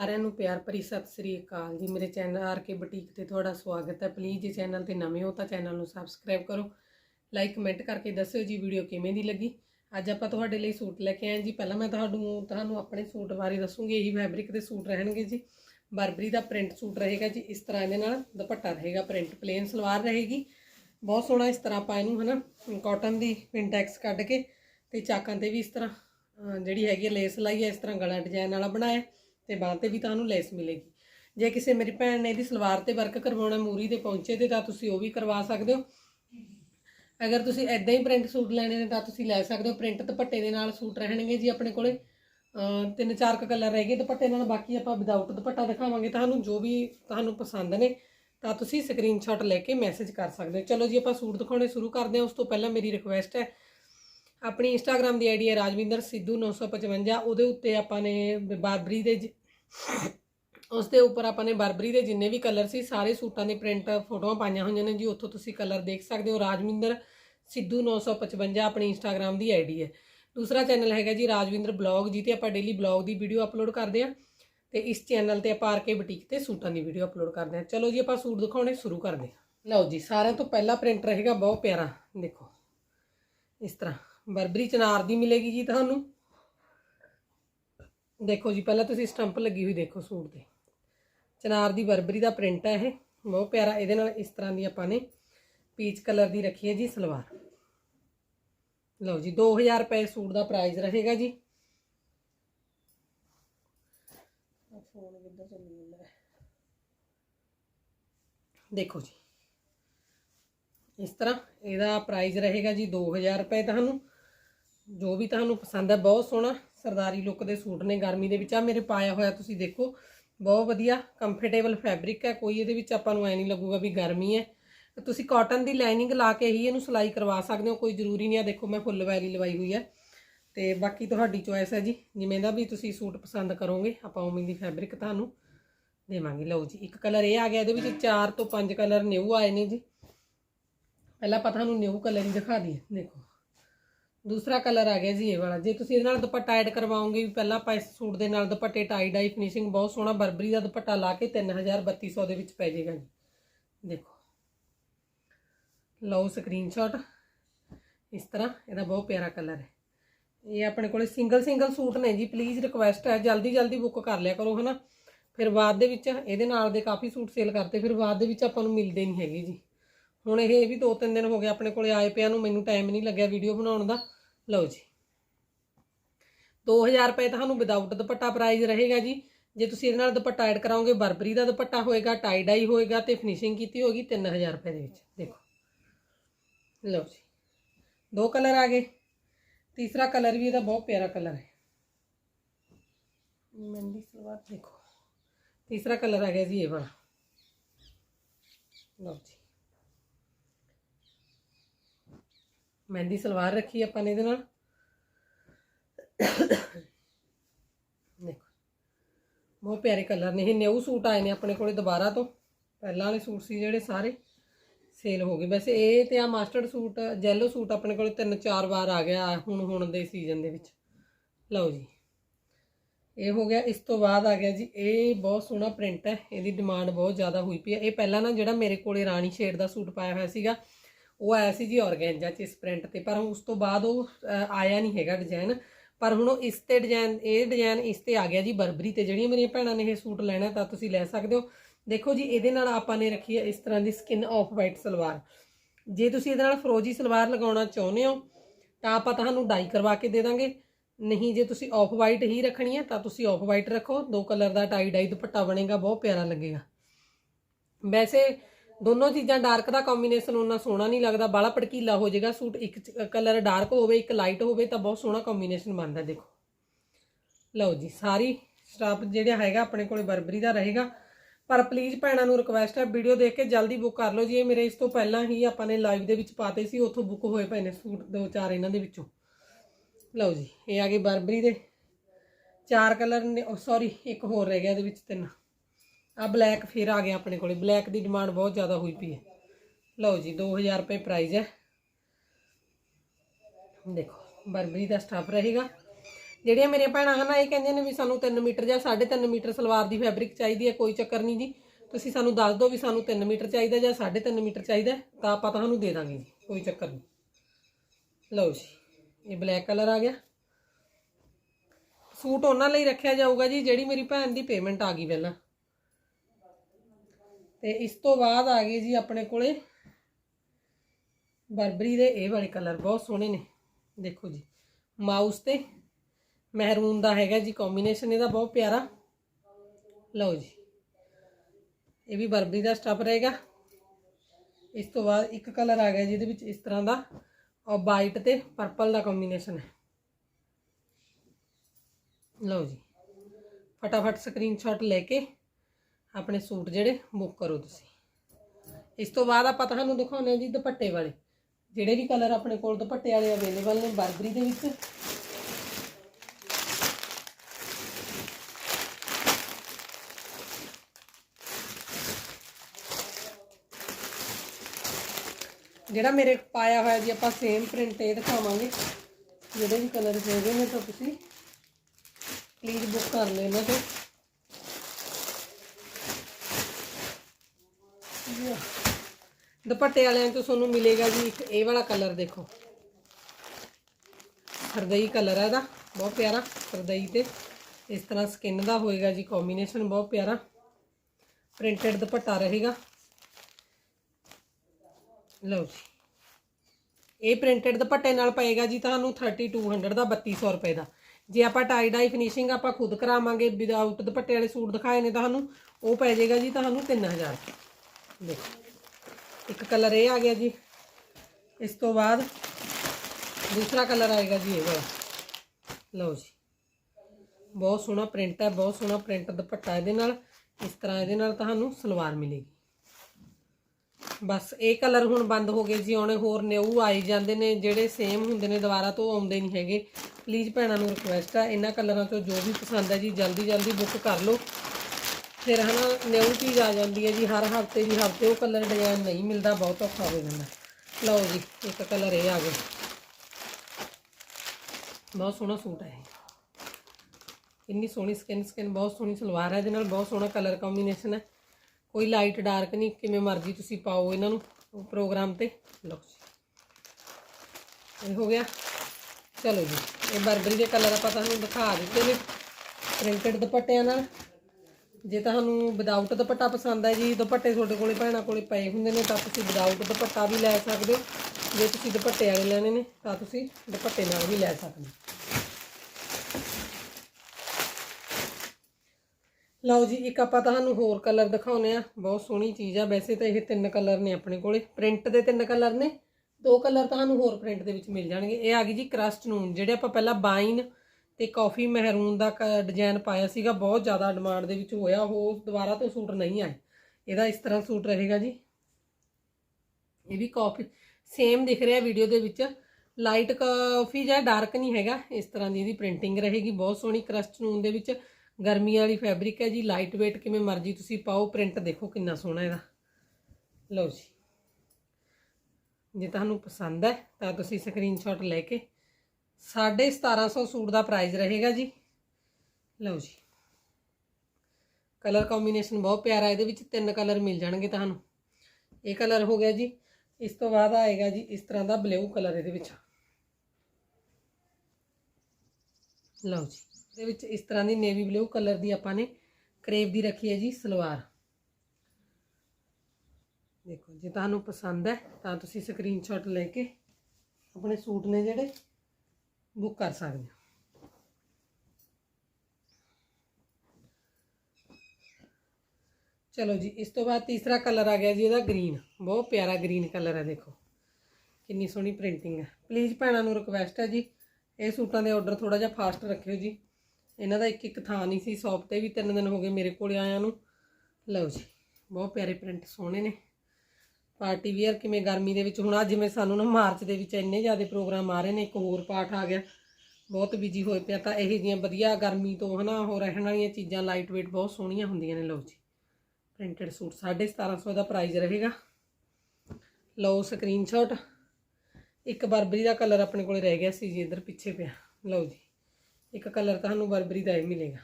ਸਾਰਿਆਂ ਨੂੰ ਪਿਆਰ ਭਰੀ ਸਤਿ ਸ੍ਰੀ ਅਕਾਲ ਜੀ। ਮੇਰੇ ਚੈਨਲ ਆਰ ਕੇ ਬੁਟੀਕ ਤੇ ਤੁਹਾਡਾ ਸਵਾਗਤ ਹੈ। ਪਲੀਜ਼ ਜੇ ਚੈਨਲ ਤੇ ਨਵੇਂ ਹੋ ਤਾਂ ਚੈਨਲ ਨੂੰ ਸਬਸਕ੍ਰਾਈਬ ਕਰੋ। ਲਾਈਕ ਕਮੈਂਟ ਕਰਕੇ ਦੱਸਿਓ ਜੀ ਵੀਡੀਓ ਕਿਵੇਂ ਦੀ ਲੱਗੀ। ਅੱਜ ਆਪਾਂ ਤੁਹਾਡੇ ਲਈ ਸੂਟ ਲੈ ਕੇ ਆਏ ਜੀ। ਪਹਿਲਾਂ ਮੈਂ ਤੁਹਾਨੂੰ ਤੁਹਾਨੂੰ ਆਪਣੇ ਸੂਟ ਬਾਰੇ ਦੱਸੂਗੀ। ਇਹੀ ਫੈਬਰਿਕ ਦੇ ਸੂਟ ਰਹਿਣਗੇ ਜੀ। ਬਰਬਰੀ ਦਾ ਪ੍ਰਿੰਟ ਸੂਟ ਰਹੇਗਾ ਜੀ। ਇਸ ਤਰ੍ਹਾਂ ਇਹਦੇ ਨਾਲ ਦੁਪੱਟਾ ਰਹੇਗਾ ਪ੍ਰਿੰਟ ਪਲੇਨ ਸਲਵਾਰ ਰਹੇਗੀ। ਬਹੁਤ ਸੋਹਣਾ ਇਸ ਤਰ੍ਹਾਂ ਆਪਾਂ ਇਹਨੂੰ ਹਨਾ ਕਾਟਨ ਦੀ ਪਿੰਟੈਕਸ ਕੱਢ ਕੇ ਤੇ ਚਾਕਾਂ ਤੇ ਵੀ ਇਸ ਤਰ੍ਹਾਂ ਜਿਹੜੀ ਹੈਗੀ ਹੈ ਲੇਸ ਲਾਈ ਹੈ ਇਸ ਤਰ੍ਹਾਂ ਗਲਾ ਡਿਜ਼ਾਈਨ ਵਾਲਾ ਬਣਾਇਆ। ਤੇ ਬਾਹਾਂ ਤੇ ਵੀ ਤੁਹਾਨੂੰ ਲੈਸ ਮਿਲੇਗੀ। ਜੇ ਕਿਸੇ ਮੇਰੀ ਭੈਣ ਨੇ ਇਹਦੀ ਸਲਵਾਰ ਤੇ ਵਰਕ ਕਰਵਾਉਣਾ ਮੂਰੀ ਦੇ ਪਹੁੰਚੇ ਤੇ, ਤਾਂ ਤੁਸੀਂ ਉਹ ਵੀ ਕਰਵਾ ਸਕਦੇ ਹੋ। ਅਗਰ ਤੁਸੀਂ ਐਦਾਂ ਹੀ ਪ੍ਰਿੰਟ ਸੂਟ ਲੈਣੇ ਨੇ, ਤਾਂ ਤੁਸੀਂ ਲੈ ਸਕਦੇ ਹੋ। ਪ੍ਰਿੰਟ ਦੁਪੱਟੇ ਦੇ ਨਾਲ ਸੂਟ ਰਹਿਣਗੇ ਜੀ ਆਪਣੇ ਕੋਲੇ। ਤਿੰਨ ਚਾਰ ਕ ਕਲਰ ਰਹਿ ਗਏ ਦੁਪੱਟੇ ਨਾਲ, ਬਾਕੀ ਆਪਾਂ ਵਿਦਆਊਟ ਦੁਪੱਟਾ ਦਿਖਾਵਾਂਗੇ। ਤੁਹਾਨੂੰ ਜੋ ਵੀ ਤੁਹਾਨੂੰ ਪਸੰਦ ਨੇ, ਤਾਂ ਤੁਸੀਂ ਸਕਰੀਨਸ਼ਾਟ ਲੈ ਕੇ ਮੈਸੇਜ ਕਰ ਸਕਦੇ ਹੋ। ਚਲੋ ਜੀ, ਆਪਾਂ ਸੂਟ ਦਿਖਾਉਣੇ ਸ਼ੁਰੂ ਕਰਦੇ ਹਾਂ। ਉਸ ਤੋਂ ਪਹਿਲਾਂ ਮੇਰੀ ਰਿਕੁਐਸਟ ਹੈ, ਆਪਣੀ ਇੰਸਟਾਗ੍ਰam ਦੀ ਆਈਡੀ ਹੈ ਰਾਜਵਿੰਦਰ ਸਿੱਧੂ 955 ਉਹਦੇ ਉੱਤੇ ਆਪਾਂ ਨੇ ਬਾਰਬਰੀ ਦੇ ਜ- ਉਸ ਦੇ ਉੱਪਰ ਆਪਾਂ ਨੇ ਬਰਬਰੀ ਦੇ ਜਿੰਨੇ ਵੀ ਕਲਰ ਸੀ, ਸਾਰੇ ਸੂਟਾਂ ਦੇ ਪ੍ਰਿੰਟ ਫੋਟੋਆਂ ਪਾਈਆਂ ਹੋਈਆਂ ਨੇ ਜੀ, ਉੱਥੋਂ ਤੁਸੀਂ ਕਲਰ ਦੇਖ ਸਕਦੇ ਹੋ। ਰਾਜਵਿੰਦਰ ਸਿੱਧੂ 955 ਆਪਣੀ ਇੰਸਟਾਗ੍ਰam ਦੀ ਆਈਡੀ ਹੈ। ਦੂਸਰਾ ਚੈਨਲ ਹੈਗਾ ਜੀ ਰਾਜਵਿੰਦਰ ਬਲੌਗ ਜਿੱਤੇ ਆਪਾਂ ਡੇਲੀ ਬਲੌਗ ਦੀ ਵੀਡੀਓ ਅਪਲੋਡ ਕਰਦੇ ਹਾਂ ਤੇ ਇਸ ਚੈਨਲ ਤੇ ਆਪਾਂ ਆਰ ਕੇ ਬੁਟੀਕ ਤੇ ਸੂਟਾਂ ਦੀ ਵੀਡੀਓ ਅਪਲੋਡ ਕਰਦੇ ਹਾਂ। ਚਲੋ ਜੀ, ਆਪਾਂ ਸੂਟ ਦਿਖਾਉਣੇ ਸ਼ੁਰੂ ਕਰਦੇ ਹਾਂ। ਲਓ ਜੀ, ਸਾਰਿਆਂ ਤੋਂ ਪਹਿਲਾ ਪ੍ਰਿੰਟ ਰਹੇਗਾ, ਬਹੁਤ ਪਿਆਰਾ। ਦੇਖੋ, ਇਸ ਤਰ੍ਹਾਂ ਬਰਬਰੀ ਚਨਾਰ ਦੀ ਮਿਲੇਗੀ ਜੀ ਤੁਹਾਨੂੰ। ਦੇਖੋ ਜੀ, ਪਹਿਲਾਂ ਤੁਸੀਂ ਸਟੰਪ ਲੱਗੀ ਹੋਈ ਦੇਖੋ ਸੂਟ ਤੇ ਚਨਾਰ ਦੀ ਬਰਬਰੀ ਦਾ ਪ੍ਰਿੰਟ ਹੈ ਇਹ। ਬਹੁਤ ਪਿਆਰਾ, ਇਹਦੇ ਨਾਲ ਇਸ ਤਰ੍ਹਾਂ ਦੀ ਆਪਾਂ ਨੇ ਪੀਚ ਕਲਰ ਦੀ ਰੱਖੀ ਹੈ ਜੀ ਸਲਵਾਰ। ਲਓ ਜੀ 2000 ਰੁਪਏ ਸੂਟ ਦਾ ਪ੍ਰਾਈਸ ਰਹੇਗਾ ਜੀ। ਫੋਨ ਕਿੱਦਾਂ ਚੱਲੀ ਜਾਂਦਾ ਦੇਖੋ ਜੀ। ਇਸ ਤਰ੍ਹਾਂ ਇਹਦਾ ਪ੍ਰਾਈਸ ਰਹੇਗਾ ਜੀ 2000 ਰੁਪਏ ਤੁਹਾਨੂੰ। ਜੋ ਵੀ ਤੁਹਾਨੂੰ ਪਸੰਦ ਹੈ, ਬਹੁਤ ਸੋਹਣਾ। ਸਰਦਾਰੀ ਲੁੱਕ ਦੇ ਸੂਟ ਨੇ ਗਰਮੀ ਦੇ ਵਿੱਚ। ਆ ਮੇਰੇ ਪਾਇਆ ਹੋਇਆ ਤੁਸੀਂ ਦੇਖੋ। ਬਹੁਤ ਵਧੀਆ ਕੰਫਰਟੇਬਲ ਫੈਬਰਿਕ ਹੈ। ਕੋਈ ਇਹਦੇ ਵਿੱਚ ਆਪਾਂ ਨੂੰ ਐ ਨਹੀਂ ਲੱਗੂਗਾ ਵੀ ਗਰਮੀ ਹੈ। ਤੁਸੀਂ ਕਾਟਨ ਦੀ ਲਾਈਨਿੰਗ ਲਾ ਕੇ ਹੀ ਇਹਨੂੰ ਸਿਲਾਈ ਕਰਵਾ ਸਕਦੇ ਹੋ, ਕੋਈ ਜ਼ਰੂਰੀ ਨਹੀਂ। ਆ ਦੇਖੋ, ਮੈਂ ਫੁੱਲ ਵੈਲੀ ਲਵਾਈ ਹੋਈ ਹੈ। ਤੇ ਬਾਕੀ ਤੁਹਾਡੀ ਚੋਇਸ ਹੈ ਜੀ। ਜਿਵੇਂ ਦਾ ਵੀ ਤੁਸੀਂ ਸੂਟ ਪਸੰਦ ਕਰੋਗੇ, ਆਪਾਂ ਉਵੇਂ ਦੀ ਫੈਬਰਿਕ ਤੁਹਾਨੂੰ ਦੇਵਾਂਗੇ। ਲਓ ਜੀ, ਇੱਕ ਕਲਰ ਇਹ ਆ ਗਿਆ। ਇਹਦੇ ਵਿੱਚ 4 ਤੋਂ 5 ਕਲਰ ਨਿਊ ਆਏ ਨੇ ਜੀ। ਪਹਿਲਾਂ ਆਪਾਂ ਤੁਹਾਨੂੰ ਨਿਊ ਕਲਰ ਹੀ ਦਿਖਾ ਦਈਏ। ਦੇਖੋ। ਦੂਸਰਾ ਕਲਰ ਆ ਗਿਆ ਜੀ ਇਹ ਵਾਲਾ। ਜੇ ਤੁਸੀਂ ਇਹਦੇ ਨਾਲ ਦੁਪੱਟਾ ਐਡ ਕਰਵਾਓਗੇ ਵੀ ਪਹਿਲਾਂ ਆਪਾਂ ਇਸ ਸੂਟ ਦੇ ਨਾਲ ਦੁਪੱਟੇ ਟਾਈ ਡਾਈ ਫਿਨਿਸ਼ਿੰਗ ਬਹੁਤ ਸੋਹਣਾ ਬਰਬਰੀ ਦਾ ਦੁਪੱਟਾ ਲਾ ਕੇ 3200 ਦੇ ਵਿੱਚ ਪੈ ਜਾਏਗਾ ਜੀ। ਦੇਖੋ। ਲਓ ਸਕਰੀਨਸ਼ਾਟ ਇਸ ਤਰ੍ਹਾਂ ਇਹਦਾ ਬਹੁਤ ਪਿਆਰਾ ਕਲਰ ਹੈ। ਇਹ ਆਪਣੇ ਕੋਲੇ ਸਿੰਗਲ ਸਿੰਗਲ ਸੂਟ ਨੇ ਜੀ। ਪਲੀਜ਼ ਰਿਕੁਐਸਟ ਹੈ। ਜਲਦੀ ਜਲਦੀ ਬੁੱਕ ਕਰ ਲਿਆ ਕਰੋ, ਹਨਾ। ਫਿਰ ਬਾਅਦ ਦੇ ਵਿੱਚ ਇਹਦੇ ਨਾਲ ਦੇ ਕਾਫੀ ਸੂਟ ਸੇਲ ਕਰਤੇ। ਫਿਰ ਬਾਅਦ ਦੇ ਵਿੱਚ ਆਪਾਂ ਨੂੰ ਮਿਲਦੇ ਨਹੀਂ ਹੈਗੇ ਜੀ। ਹੁਣ ਇਹ ਵੀ ਦੋ ਤਿੰਨ ਦਿਨ ਹੋ ਗਏ ਆਪਣੇ ਕੋਲੇ ਆਏ ਪਿਆ ਨੂੰ, ਮੈਨੂੰ ਟਾਈਮ ਨਹੀਂ ਲੱਗਿਆ ਵੀਡੀਓ ਬਣਾਉਣ ਦਾ। ਲਓ ਜੀ। 2000 ਰੁਪਏ ਤੁਹਾਨੂੰ ਵਿਦਆਊਟ ਦੁਪੱਟਾ ਪ੍ਰਾਈਸ ਰਹੇਗਾ ਜੀ। ਜੇ ਤੁਸੀਂ ਇਹਦੇ ਨਾਲ ਦੁਪੱਟਾ ਐਡ ਕਰਾਓਗੇ, ਬਰਬਰੀ ਦਾ ਦੁਪੱਟਾ ਹੋਏਗਾ ਟਾਈ ਡਾਈ ਹੋਏਗਾ ਤੇ ਫਿਨਿਸ਼ਿੰਗ ਕੀਤੀ ਹੋਗੀ 3000 ਰੁਪਏ ਦੇ ਵਿੱਚ। ਦੇਖੋ। ਲਓ ਜੀ। ਦੋ ਕਲਰ ਆ ਗਏ। ਤੀਸਰਾ ਕਲਰ ਵੀ ਇਹਦਾ ਬਹੁਤ ਪਿਆਰਾ ਕਲਰ ਹੈ। ਮਹਿੰਦੀ ਸਲਵਾਰ ਦੇਖੋ। ਤੀਸਰਾ ਕਲਰ ਆ ਗਿਆ ਜੀ ਇਹ ਵਾਲਾ। ਲਓ ਜੀ। ਮਹਿੰਦੀ ਸਲਵਾਰ ਰੱਖੀ ਆਪਾਂ ਨੇ ਇਹਦੇ ਨਾਲ। ਦੇਖੋ। ਬਹੁਤ ਪਿਆਰੇ ਕਲਰ ਨੇ। ਇਹ ਨਿਊ ਸੂਟ ਆਏ ਨੇ ਆਪਣੇ ਕੋਲੇ ਦੁਬਾਰਾ ਤੋਂ। ਪਹਿਲਾਂ ਵਾਲੇ ਸੂਟ ਸੀ ਜਿਹੜੇ ਸਾਰੇ। ਸੇਲ ਹੋ ਗਏ। ਵੈਸੇ ਇਹ ਤੇ ਆ ਮਾਸਟਰਡ ਸੂਟ ਜੈਲੋ ਸੂਟ ਆਪਣੇ ਕੋਲੇ ਤਿੰਨ ਚਾਰ ਵਾਰ ਆ ਗਿਆ ਹੁਣ ਹੁਣ ਦੇ ਸੀਜ਼ਨ ਦੇ ਵਿੱਚ। ਲਓ ਜੀ। ਇਹ ਹੋ ਗਿਆ। ਇਸ ਤੋਂ ਬਾਅਦ ਆ ਗਿਆ ਜੀ। ਇਹ ਬਹੁਤ ਸੋਹਣਾ ਪ੍ਰਿੰਟ ਹੈ। ਇਹਦੀ ਡਿਮਾਂਡ ਬਹੁਤ ਜ਼ਿਆਦਾ ਹੋਈ ਪਈ ਹੈ। ਇਹ ਪਹਿਲਾਂ ਨਾ ਜਿਹੜਾ ਮੇਰੇ ਕੋਲੇ ਰਾਣੀ ਸ਼ੇਡ ਦਾ ਸੂਟ ਪਾਇਆ ਹੋਇਆ ਸੀਗਾ ਉਹ ਆਇਆ ਸੀ ਜੀ ਔਰਗੈਂਜਾ ਚ ਇਸ ਤੇ, ਪਰ ਉਸ ਤੋਂ ਬਾਅਦ ਉਹ ਆਇਆ ਨਹੀਂ ਹੈਗਾ ਡਿਜ਼ਾਈਨ ਪਰ ਹੁਣ ਇਸ ਤੇ ਡਿਜ਼ਾਈਨ ਇਹ ਡਿਜ਼ਾਈਨ ਇਸ ਤੇ ਆ ਗਿਆ ਜੀ ਬਰਬਰੀ ਤੇ। ਜਿਹੜੀਆਂ ਮੇਰੀਆਂ ਭੈਣਾਂ ਨੇ ਇਹ ਸੂਟ ਲੈਣਾ ਤਾਂ ਤੁਸੀਂ ਲੈ ਸਕਦੇ ਹੋ। ਦੇਖੋ ਜੀ, ਇਹਦੇ ਨਾਲ ਆਪਾਂ ਨੇ ਰੱਖੀ ਹੈ ਇਸ ਤਰ੍ਹਾਂ ਦੀ ਸਕਿਨ ਆਫ ਵਾਈਟ ਸਲਵਾਰ। ਜੇ ਤੁਸੀਂ ਇਹਦੇ ਨਾਲ ਫਰੋਜੀ ਸਲਵਾਰ ਲਗਾਉਣਾ ਚਾਹੁੰਦੇ ਹੋ, ਤਾਂ ਆਪਾਂ ਤੁਹਾਨੂੰ ਡਾਈ ਕਰਵਾ ਕੇ ਦੇ ਦਾਂਗੇ। ਨਹੀਂ, ਜੇ ਤੁਸੀਂ ਆਫ ਵਾਈਟ ਹੀ ਰੱਖਣੀ ਹੈ, ਤਾਂ ਤੁਸੀਂ ਆਫ ਵਾਈਟ ਰੱਖੋ। ਦੋ ਕਲਰ ਦਾ ਟਾਈ ਡਾਈ ਦੁਪੱਟਾ ਬਣੇਗਾ, ਬਹੁਤ ਪਿਆਰਾ ਲੱਗੇਗਾ। ਵੈਸੇ ਦੋਨੋਂ ਚੀਜ਼ਾਂ ਡਾਰਕ ਦਾ ਕੰਬੀਨੇਸ਼ਨ ਉਹਨਾਂ ਸੋਹਣਾ ਨਹੀਂ ਲੱਗਦਾ ਬਾਲਾ ਭੜਕੀਲਾ ਹੋ ਜਾਏਗਾ, ਸੂਟ ਇੱਕ ਕਲਰ ਡਾਰਕ ਹੋਵੇ, ਇੱਕ ਲਾਈਟ ਹੋਵੇ, ਤਾਂ ਬਹੁਤ ਸੋਹਣਾ ਕੰਬੀਨੇਸ਼ਨ ਬਣਦਾ, ਦੇਖੋ। ਲਓ ਜੀ, ਸਾਰੀ ਸਟਾਫ ਜਿਹੜਾ ਹੈਗਾ ਆਪਣੇ ਕੋਲੇ ਬਰਬਰੀ ਦਾ ਰਹੇਗਾ। ਪਰ ਪਲੀਜ਼ ਭੈਣਾਂ ਨੂੰ ਰਿਕਵੈਸਟ ਹੈ ਵੀਡੀਓ ਦੇਖ ਕੇ ਜਲਦੀ ਬੁੱਕ ਕਰ ਲਓ ਜੀ। ਇਹ ਮੇਰੇ ਇਸ ਤੋਂ ਪਹਿਲਾਂ ਹੀ ਆਪਾਂ ਨੇ ਲਾਈਵ ਦੇ ਵਿੱਚ ਪਾਤੇ ਸੀ, ਉੱਥੋਂ ਬੁੱਕ ਹੋਏ ਪਏ ਨੇ ਸੂਟ ਦੋ ਚਾਰ ਇਹਨਾਂ ਦੇ ਵਿੱਚੋਂ। ਲਓ ਜੀ, ਇਹ ਆ ਗਏ ਬਰਬਰੀ ਦੇ। ਚਾਰ ਕਲਰ ਨੇ ਸੌਰੀ ਇੱਕ ਹੋਰ ਰਹਿ ਗਿਆ ਇਹਦੇ ਵਿੱਚ ਤਿੰਨ। ਆ ਬਲੈਕ ਫਿਰ ਆ ਗਿਆ ਆਪਣੇ ਕੋਲੇ। ਬਲੈਕ ਦੀ ਡਿਮਾਂਡ ਬਹੁਤ ਜ਼ਿਆਦਾ ਹੋਈ ਪਈ ਹੈ। ਲਓ ਜੀ 2000 ਰੁਪਏ ਪ੍ਰਾਈਸ ਹੈ। ਦੇਖੋ, ਬਰਬਰੀ ਦਾ ਸਟਾਫ ਰਹੇਗਾ। ਜਿਹੜੀਆਂ ਮੇਰੀਆਂ ਭੈਣਾਂ ਹਨ, ਇਹ ਕਹਿੰਦੀਆਂ ਨੇ ਵੀ ਸਾਨੂੰ 3 ਮੀਟਰ ਜਾਂ 3.5 ਮੀਟਰ ਸਲਵਾਰ ਦੀ ਫੈਬਰਿਕ ਚਾਹੀਦੀ ਹੈ, ਕੋਈ ਚੱਕਰ ਨਹੀਂ ਜੀ। ਤੁਸੀਂ ਸਾਨੂੰ ਦੱਸ ਦਿਓ ਵੀ ਸਾਨੂੰ 3 ਮੀਟਰ ਚਾਹੀਦਾ ਜਾਂ 3.5 ਮੀਟਰ ਚਾਹੀਦਾ ਤਾਂ ਆਪਾਂ ਤੁਹਾਨੂੰ ਦੇ ਦਾਂਗੇ ਜੀ, ਕੋਈ ਚੱਕਰ ਨਹੀਂ। ਲਓ ਜੀ, ਇਹ ਬਲੈਕ ਕਲਰ ਆ ਗਿਆ। ਸੂਟ ਉਹਨਾਂ ਲਈ ਰੱਖਿਆ ਜਾਊਗਾ ਜੀ, ਜਿਹੜੀ ਮੇਰੀ ਭੈਣ ਦੀ ਪੇਮੈਂਟ ਆ ਗਈ ਪਹਿਲਾਂ। ਤੇ ਇਸ ਤੋਂ ਬਾਅਦ ਆ ਗਏ ਜੀ ਆਪਣੇ ਕੋਲੇ ਬਰਬਰੀ ਦੇ, ਇਹ ਵਾਲੇ ਕਲਰ ਬਹੁਤ ਸੋਹਣੇ ਨੇ। ਦੇਖੋ ਜੀ, ਮਾਊਸ ਤੇ ਮਹਿਰੂਨ ਦਾ ਹੈਗਾ ਜੀ ਕੰਬੀਨੇਸ਼ਨ ਇਹਦਾ ਬਹੁਤ ਪਿਆਰਾ। ਲਓ ਜੀ, ਇਹ ਵੀ ਬਰਬਰੀ ਦਾ ਸਟਫ ਰਹੇਗਾ। ਇਸ ਤੋਂ ਬਾਅਦ ਇੱਕ ਕਲਰ ਆ ਗਿਆ ਜਿਹਦੇ ਵਿੱਚ ਇਸ ਤਰ੍ਹਾਂ ਦਾ, ਔਰ ਵਾਈਟ ਤੇ ਪਰਪਲ ਦਾ ਕੰਬੀਨੇਸ਼ਨ ਹੈ। ਲਓ ਜੀ, ਫਟਾਫਟ ਸਕਰੀਨਸ਼ਾਟ ਲੈ ਕੇ ਆਪਣੇ ਸੂਟ ਜਿਹੜੇ ਬੁੱਕ ਕਰੋ ਤੁਸੀਂ। ਇਸ ਤੋਂ ਬਾਅਦ ਆਪਾਂ ਤੁਹਾਨੂੰ ਦਿਖਾਉਂਦੇ ਹਾਂ ਜੀ ਦੁਪੱਟੇ ਵਾਲੇ। ਜਿਹੜੇ ਵੀ ਕਲਰ ਆਪਣੇ ਕੋਲ ਦੁਪੱਟੇ ਵਾਲੇ ਅਵੇਲੇਬਲ ਨੇ ਬਰਬਰੀ ਦੇ ਵਿੱਚ। ਜਿਹੜਾ ਮੇਰੇ ਪਾਇਆ ਹੋਇਆ ਜੀ ਆਪਾਂ ਸੇਮ ਪ੍ਰਿੰਟ ਇਹ ਦਿਖਾਵਾਂਗੇ। ਜਿਹੜੇ ਵੀ ਕਲਰ ਚਾਹੀਦੇ ਨੇ ਤਾਂ ਤੁਸੀਂ ਪਲੀਜ਼ ਬੁੱਕ ਕਰ ਲਓ ਇਹਨਾਂ ਤੋਂ। ਦੁਪੱਟੇ ਵਾਲਿਆਂ ਤੋਂ ਤੁਹਾਨੂੰ ਮਿਲੇਗਾ ਜੀ ਇੱਕ ਇਹ ਵਾਲਾ ਕਲਰ ਦੇਖੋ। ਹਰਦਈ ਕਲਰ ਹੈ ਇਹਦਾ, ਬਹੁਤ ਪਿਆਰਾ ਹਰਦਈ ਤੇ। ਇਸ ਤਰ੍ਹਾਂ ਸਕਿਨ ਦਾ ਹੋਏਗਾ ਜੀ ਕੰਬੀਨੇਸ਼ਨ ਬਹੁਤ ਪਿਆਰਾ। ਪ੍ਰਿੰਟਡ ਦੁਪੱਟਾ ਰਹੇਗਾ। ਲਓ ਜੀ। ਇਹ ਪ੍ਰਿੰਟਡ ਦੁਪੱਟੇ ਨਾਲ ਪਏਗਾ ਜੀ ਤੁਹਾਨੂੰ 3200 ਦਾ 3200 ਰੁਪਏ ਦਾ। ਜੇ ਆਪਾਂ ਟਾਈ ਡਾਈ ਫਿਨਿਸ਼ਿੰਗ ਆਪਾਂ ਖੁਦ ਕਰਾਵਾਂਗੇ ਵਿਦਆਊਟ ਦੁਪੱਟੇ ਵਾਲੇ ਸੂਟ ਦਿਖਾਏ ਨੇ ਤੁਹਾਨੂੰ, ਉਹ ਪੈ ਜਾਏਗਾ ਜੀ ਤੁਹਾਨੂੰ 3000 ਦੇਖੋ। ਇੱਕ ਕਲਰ ਇਹ ਆ ਗਿਆ ਜੀ। ਇਸ ਤੋਂ ਬਾਅਦ ਦੂਸਰਾ ਕਲਰ ਆਏਗਾ ਜੀ ਇਹ ਵਾਲਾ। ਲਓ ਜੀ। ਬਹੁਤ ਸੋਹਣਾ ਪ੍ਰਿੰਟ ਹੈ, ਬਹੁਤ ਸੋਹਣਾ ਪ੍ਰਿੰਟ ਦੁਪੱਟਾ ਇਹਦੇ ਨਾਲ। ਇਸ ਤਰ੍ਹਾਂ ਇਹਦੇ ਨਾਲ ਤੁਹਾਨੂੰ ਸਲਵਾਰ ਮਿਲੇਗੀ। ਬਸ ਇਹ ਕਲਰ ਹੁਣ ਬੰਦ ਹੋ ਗਏ ਜੀ, ਆਉਣੇ ਹੋਰ ਨਿਊ ਆਈ ਜਾਂਦੇ ਨੇ, ਜਿਹੜੇ ਸੇਮ ਹੁੰਦੇ ਨੇ ਦੁਬਾਰਾ ਤੋਂ ਆਉਂਦੇ ਨਹੀਂ ਹੈਗੇ। ਪਲੀਜ਼ ਭੈਣਾਂ ਨੂੰ ਰਿਕੁਐਸਟ ਆ, ਇਹਨਾਂ ਕਲਰਾਂ ਤੋਂ ਜੋ ਵੀ ਪਸੰਦ ਹੈ ਜੀ ਜਲਦੀ ਜਲਦੀ ਬੁੱਕ ਕਰ ਲਓ। ਫਿਰ ਹਨਾ ਨਿਊ ਚੀਜ਼ ਆ ਜਾਂਦੀ ਹੈ ਜੀ, ਹਰ ਹਫ਼ਤੇ ਦੀ ਹਫ਼ਤੇ ਉਹ ਕਲਰ ਡਿਜ਼ਾਈਨ ਨਹੀਂ ਮਿਲਦਾ, ਬਹੁਤ ਔਖਾ ਹੋ ਜਾਂਦਾ। ਲਓ ਜੀ, ਇੱਕ ਕਲਰ ਇਹ ਆ ਗਿਆ। ਬਹੁਤ ਸੋਹਣਾ ਸੂਟ ਹੈ ਇਹ। ਇੰਨੀ ਸੋਹਣੀ ਸਕਿਨ ਸਕਿਨ ਬਹੁਤ ਸੋਹਣੀ ਸਲਵਾਰ ਹੈ, ਇਹਦੇ ਨਾਲ ਬਹੁਤ ਸੋਹਣਾ ਕਲਰ ਕੰਬੀਨੇਸ਼ਨ ਹੈ। ਕੋਈ ਲਾਈਟ ਡਾਰਕ ਨਹੀਂ, ਕਿਵੇਂ ਮਰਜ਼ੀ ਤੁਸੀਂ ਪਾਓ ਇਹਨਾਂ ਨੂੰ ਪ੍ਰੋਗਰਾਮ ਤੇ। ਲਓ ਜੀ। ਇਹ ਹੋ ਗਿਆ। ਚਲੋ ਜੀ, ਇਹ ਬਰਬਰੀ ਦੇ ਕਲਰ ਆਪਾਂ ਤੁਹਾਨੂੰ ਦਿਖਾ ਦਿੱਤੇ ਨੇ। ਪ੍ਰਿੰਟਡ ਦੁਪੱਟਿਆਂ ਨਾਲ। ਜੇ ਤੁਹਾਨੂੰ ਵਿਦਆਊਟ ਦੁਪੱਟਾ ਪਸੰਦ ਹੈ ਜੀ, ਦੁਪੱਟੇ ਤੁਹਾਡੇ ਕੋਲੇ ਭੈਣਾਂ ਕੋਲੇ ਪਏ ਹੁੰਦੇ ਨੇ, ਤਾਂ ਤੁਸੀਂ ਵਿਦਆਊਟ ਦੁਪੱਟਾ ਵੀ ਲੈ ਸਕਦੇ ਹੋ। ਜੇ ਤੁਸੀਂ ਦੁਪੱਟੇ ਵਾਲੇ ਲੈਣੇ ਨੇ, ਤਾਂ ਤੁਸੀਂ ਦੁਪੱਟੇ ਨਾਲ ਵੀ ਲੈ ਸਕਦੇ ਲਓ ਜੀ, ਇੱਕ ਆਪਾਂ ਤੁਹਾਨੂੰ ਹੋਰ ਕਲਰ ਦਿਖਾਉਨੇ ਆ ਬਹੁਤ ਸੋਹਣੀ ਚੀਜ਼ ਆ। ਵੈਸੇ ਤਾਂ ਇਹ ਤਿੰਨ ਕਲਰ ਨੇ ਆਪਣੇ ਕੋਲੇ। ਪ੍ਰਿੰਟ ਦੇ ਤਿੰਨ ਕਲਰ ਨੇ। ਦੋ ਕਲਰ ਤੁਹਾਨੂੰ ਹੋਰ ਪ੍ਰਿੰਟ ਦੇ ਵਿੱਚ ਮਿਲ ਜਾਣਗੇ। ਇਹ ਆ ਗਈ ਜੀ ਕਰਸਟ ਨੂਨ, ਜਿਹੜੇ ਆਪਾਂ ਪਹਿਲਾਂ ਬਾਈਨ ਤੇ ਕਾਫੀ ਮਹਿਰੂਨ ਦਾ ਡਿਜ਼ਾਈਨ ਪਾਇਆ ਸੀਗਾ, ਬਹੁਤ ਜ਼ਿਆਦਾ ਡਿਮਾਂਡ ਦੇ ਵਿੱਚ ਹੋਇਆ, ਉਹ ਦੁਬਾਰਾ ਤੋਂ ਸੂਟ ਨਹੀਂ ਆਏ। ਇਹਦਾ ਇਸ ਤਰ੍ਹਾਂ ਸੂਟ ਰਹੇਗਾ ਜੀ। ਇਹ ਵੀ ਕਾਫੀ ਸੇਮ ਦਿਖ ਰਿਹਾ ਵੀਡੀਓ ਦੇ ਵਿੱਚ। ਲਾਈਟ ਕਾਫੀ ਜਾਂ ਡਾਰਕ ਨਹੀਂ ਹੈਗਾ, ਇਸ ਤਰ੍ਹਾਂ ਦੀ ਇਹਦੀ ਪ੍ਰਿੰਟਿੰਗ ਰਹੇਗੀ। ਬਹੁਤ ਸੋਹਣੀ ਕਰਸਟ ਨੂਨ ਦੇ ਵਿੱਚ ਗਰਮੀ ਵਾਲੀ ਫੈਬਰਿਕ ਹੈ ਜੀ। ਲਾਈਟ weight ਕਿਵੇਂ ਮਰਜ਼ੀ ਤੁਸੀਂ ਪਾਓ ਪ੍ਰਿੰਟ ਦੇਖੋ ਕਿੰਨਾ ਸੋਹਣਾ ਇਹਦਾ। ਲਓ ਜੀ। ਜੇ ਤੁਹਾਨੂੰ ਪਸੰਦ ਹੈ ਤਾਂ ਤੁਸੀਂ ਸਕਰੀਨਸ਼ਾਟ ਲੈ ਕੇ 1750 ਸੂਟ ਦਾ ਪ੍ਰਾਈਸ ਰਹੇਗਾ ਜੀ। ਲਓ ਜੀ। ਕਲਰ ਕੰਬੀਨੇਸ਼ਨ ਬਹੁਤ ਪਿਆਰਾ ਇਹਦੇ ਵਿੱਚ ਤਿੰਨ ਕਲਰ ਮਿਲ ਜਾਣਗੇ ਤੁਹਾਨੂੰ। ਇਹ ਕਲਰ ਹੋ ਗਿਆ ਜੀ। ਇਸ ਤੋਂ ਬਾਅਦ ਆਏਗਾ ਜੀ ਇਸ ਤਰ੍ਹਾਂ ਦਾ ਬਲੂ ਕਲਰ ਇਹਦੇ ਵਿੱਚ। ਲਓ ਜੀ। ਇਹਦੇ ਵਿੱਚ ਇਸ ਤਰ੍ਹਾਂ ਦੀ ਨੇਵੀ ਬਲੂ ਕਲਰ ਦੀ ਆਪਾਂ ਨੇ ਕਰੇਵ ਦੀ ਰੱਖੀ ਹੈ ਜੀ, ਸਲਵਾਰ। ਦੇਖੋ, ਜੇ ਤੁਹਾਨੂੰ ਪਸੰਦ ਹੈ ਤਾਂ ਤੁਸੀਂ ਸਕਰੀਨਸ਼ਾਟ ਲੈ ਕੇ ਆਪਣੇ ਸੂਟ ਨੇ ਜਿਹੜੇ ਬੁੱਕ ਕਰ ਸਕਦੇ ਹਾਂ। ਚਲੋ ਜੀ, ਇਸ ਤੋਂ ਬਾਅਦ ਤੀਸਰਾ ਕਲਰ ਆ ਗਿਆ ਜੀ ਇਹਦਾ ਗ੍ਰੀਨ। ਬਹੁਤ ਪਿਆਰਾ ਗ੍ਰੀਨ ਕਲਰ ਹੈ, ਦੇਖੋ। ਕਿੰਨੀ ਸੋਹਣੀ ਪ੍ਰਿੰਟਿੰਗ ਹੈ। ਪਲੀਜ਼ ਭੈਣਾਂ ਨੂੰ ਰਿਕਵੈਸਟ ਹੈ ਜੀ, ਇਹ ਸੂਟਾਂ ਦੇ ਆਰਡਰ ਥੋੜਾ ਜਿਹਾ ਫਾਸਟ ਰੱਖਿਓ ਜੀ। ਇਹਨਾਂ ਦਾ ਇੱਕ ਇੱਕ ਥਾਂ ਨਹੀਂ ਸੀ ਸ਼ੌਪ ਤੇ ਵੀ ਤਿੰਨ ਦਿਨ ਹੋ ਗਏ ਮੇਰੇ ਕੋਲ ਆਇਆਂ ਨੂੰ। ਲਓ ਜੀ, ਬਹੁਤ ਪਿਆਰੇ ਪ੍ਰਿੰਟ ਸੋਹਣੇ ਨੇ। ਪਾਰਟੀ ਵੀਅਰ ਕਿਵੇਂ ਗਰਮੀ ਦੇ ਵਿੱਚ, ਹੁਣ ਆ ਜਿਵੇਂ ਸਾਨੂੰ ਨਾ ਮਾਰਚ ਦੇ ਵਿੱਚ ਇੰਨੇ ਜ਼ਿਆਦਾ ਪ੍ਰੋਗਰਾਮ ਆ ਰਹੇ ਨੇ, ਇੱਕ ਹੋਰ ਪਾਠ ਆ ਗਿਆ, ਬਹੁਤ ਬਿਜ਼ੀ ਹੋਏ ਪਿਆ, ਤਾਂ ਇਹੋ ਜਿਹੀਆਂ ਵਧੀਆ ਗਰਮੀ ਤੋਂ ਹਨਾ ਹੋ ਰਹਿਣ ਵਾਲੀਆਂ ਚੀਜ਼ਾਂ ਲਾਈਟ weight ਬਹੁਤ ਸੋਹਣੀਆਂ ਹੁੰਦੀਆਂ ਨੇ, ਲਓ ਜੀ। ਪ੍ਰਿੰਟਡ ਸੂਟ 1750 ਦਾ ਪ੍ਰਾਈਸ ਰਹੇਗਾ। ਲਓ ਸਕਰੀਨਸ਼ਾਟ ਇੱਕ ਬਰਬਰੀ ਦਾ ਕਲਰ ਆਪਣੇ ਕੋਲੇ ਰਹਿ ਗਿਆ ਸੀ ਜੀ, ਇਧਰ ਪਿੱਛੇ ਪਿਆ, ਲਓ ਜੀ। ਇੱਕ ਕਲਰ ਤੁਹਾਨੂੰ ਬਰਬਰੀ ਦਾ ਹੀ ਮਿਲੇਗਾ।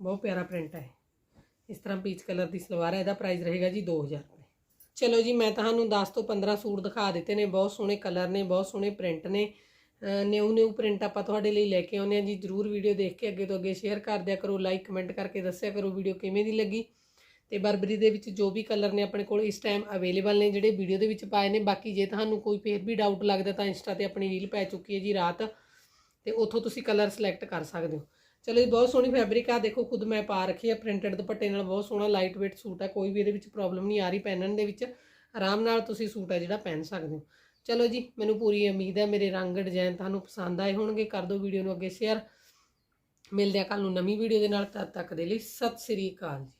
ਬਹੁਤ ਪਿਆਰਾ ਪ੍ਰਿੰਟ ਹੈ ਇਸ ਤਰ੍ਹਾਂ ਪੀਚ ਕਲਰ ਦੀ ਸਲਵਾਰ ਹੈ ਇਹਦਾ ਪ੍ਰਾਈਸ ਰਹੇਗਾ ਜੀ 2000 ਰੁਪਏ ਚਲੋ ਜੀ, ਮੈਂ ਤੁਹਾਨੂੰ 10 ਤੋਂ 15 ਸੂਟ ਦਿਖਾ ਦਿੱਤੇ ਨੇ, ਬਹੁਤ ਸੋਹਣੇ ਕਲਰ ਨੇ, ਬਹੁਤ ਸੋਹਣੇ ਪ੍ਰਿੰਟ ਨੇ। ਨਿਊ ਨਿਊ ਪ੍ਰਿੰਟ ਆਪਾਂ ਤੁਹਾਡੇ ਲਈ ਲੈ ਕੇ ਆਉਂਦੇ ਹਾਂ ਜੀ, ਜਰੂਰ ਵੀਡੀਓ ਦੇਖ ਕੇ ਅੱਗੇ ਤੋਂ ਅੱਗੇ ਸ਼ੇਅਰ ਕਰ ਦਿਆ ਕਰੋ ਲਾਈਕ ਕਮੈਂਟ ਕਰਕੇ ਦੱਸਿਆ ਕਰੋ ਵੀਡੀਓ ਕਿਵੇਂ ਦੀ ਲੱਗੀ। ਤੇ ਬਰਬਰੀ ਦੇ ਵਿੱਚ ਜੋ ਵੀ ਕਲਰ ਨੇ ਆਪਣੇ ਕੋਲ, ਇਸ ਟਾਈਮ ਅਵੇਲੇਬਲ ਨੇ, ਜਿਹੜੇ ਵੀਡੀਓ ਦੇ ਵਿੱਚ ਪਾਏ ਨੇ। ਬਾਕੀ ਜੇ ਤੁਹਾਨੂੰ ਕੋਈ ਫੇਰ ਵੀ ਡਾਊਟ ਲੱਗਦਾ ਤਾਂ ਇੰਸਟਾ ਤੇ ਆਪਣੀ ਰੀਲ ਪੈ ਚੁੱਕੀ ਹੈ ਜੀ ਰਾਤ। ਤੇ ਉੱਥੋਂ ਤੁਸੀਂ ਕਲਰ ਸਿਲੈਕਟ ਕਰ ਸਕਦੇ ਹੋ। ਚਲੋ ਜੀ ਬਹੁਤ ਸੋਹਣੀ ਫੈਬਰਿਕ ਆ, ਦੇਖੋ ਖੁਦ ਮੈਂ ਪਾ ਰੱਖੀ ਆ ਪ੍ਰਿੰਟਡ ਦੁਪੱਟੇ ਨਾਲ ਬਹੁਤ ਸੋਹਣਾ ਲਾਈਟ weight ਸੂਟ ਹੈ ਕੋਈ ਵੀ ਇਹਦੇ ਵਿੱਚ ਪ੍ਰੋਬਲਮ ਨਹੀਂ, ਆ ਰਹੀ ਪਹਿਨਣ ਦੇ ਵਿੱਚ। ਆਰਾਮ ਨਾਲ ਤੁਸੀਂ ਸੂਟ ਹੈ ਜਿਹੜਾ ਪਹਿਨ ਸਕਦੇ ਹੋ। ਚਲੋ ਜੀ, ਮੈਨੂੰ ਪੂਰੀ ਉਮੀਦ ਹੈ ਮੇਰੇ ਰੰਗ ਡਿਜ਼ਾਈਨ ਤੁਹਾਨੂੰ ਪਸੰਦ ਆਏ ਹੋਣਗੇ, ਕਰ ਦਿਓ ਵੀਡੀਓ ਨੂੰ ਅੱਗੇ ਸ਼ੇਅਰ ਮਿਲਦੇ ਆ ਕੱਲ ਨੂੰ ਨਵੀਂ ਵੀਡੀਓ ਦੇ ਨਾਲ, ਤਦ ਤੱਕ ਦੇ ਲਈ ਸਤਿ ਸ੍ਰੀ ਅਕਾਲ ਜੀ।